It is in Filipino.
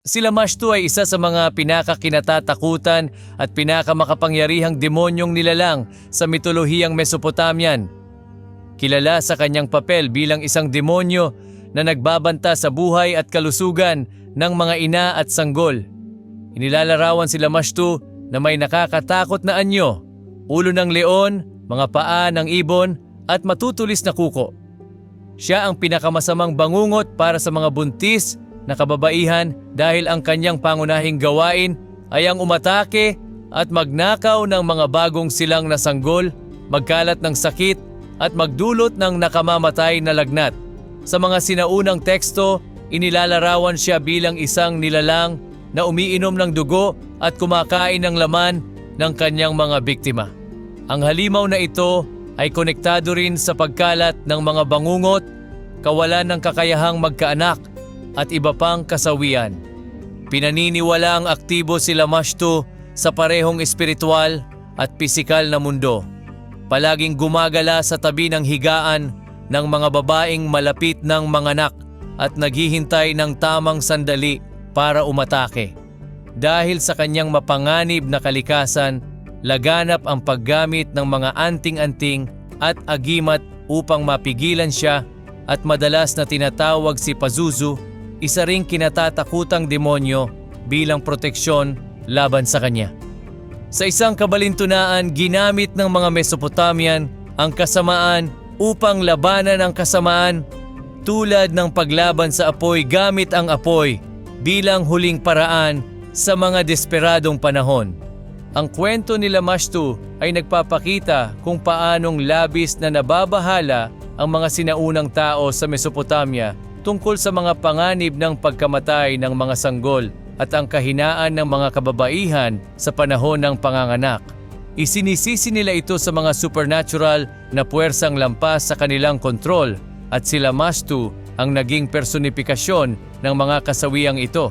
Sila Mashtu ay isa sa mga pinakakinatatakutan at pinakamakapangyarihang demonyong nilalang sa mitolohiyang Mesopotamian. Kilala sa kanyang papel bilang isang demonyo na nagbabanta sa buhay at kalusugan ng mga ina at sanggol. Inilalarawan sila Mashtu na may nakakatakot na anyo, ulo ng leon, mga paa ng ibon at matutulis na kuko. Siya ang pinakamasamang bangungot para sa mga buntis na kababaihan dahil ang kanyang pangunahing gawain ay ang umatake at magnakaw ng mga bagong silang na sanggol, magkalat ng sakit at magdulot ng nakamamatay na lagnat. Sa mga sinaunang teksto, inilalarawan siya bilang isang nilalang na umiinom ng dugo at kumakain ng laman ng kanyang mga biktima. Ang halimaw na ito ay konektado rin sa pagkalat ng mga bangungot, kawalan ng kakayahang magkaanak at iba pang kasawian. Pinaniniwala ang aktibo sila Mashtu sa parehong espiritual at pisikal na mundo. Palaging gumagala sa tabi ng higaan ng mga babaeng malapit ng manganak at naghihintay ng tamang sandali para umatake. Dahil sa kanyang mapanganib na kalikasan, laganap ang paggamit ng mga anting-anting at agimat upang mapigilan siya at madalas na tinatawag si Pazuzu, isa ring kinatatakutang demonyo bilang proteksyon laban sa kanya. Sa isang kabalintunaan, ginamit ng mga Mesopotamian ang kasamaan upang labanan ang kasamaan tulad ng paglaban sa apoy gamit ang apoy bilang huling paraan sa mga desperadong panahon. Ang kwento nila Mashtu ay nagpapakita kung paanong labis na nababahala ang mga sinaunang tao sa Mesopotamia tungkol sa mga panganib ng pagkamatay ng mga sanggol at ang kahinaan ng mga kababaihan sa panahon ng panganganak. Isinisisi nila ito sa mga supernatural na puwersang lampas sa kanilang kontrol at sila Mastu ang naging personifikasyon ng mga kasawiang ito.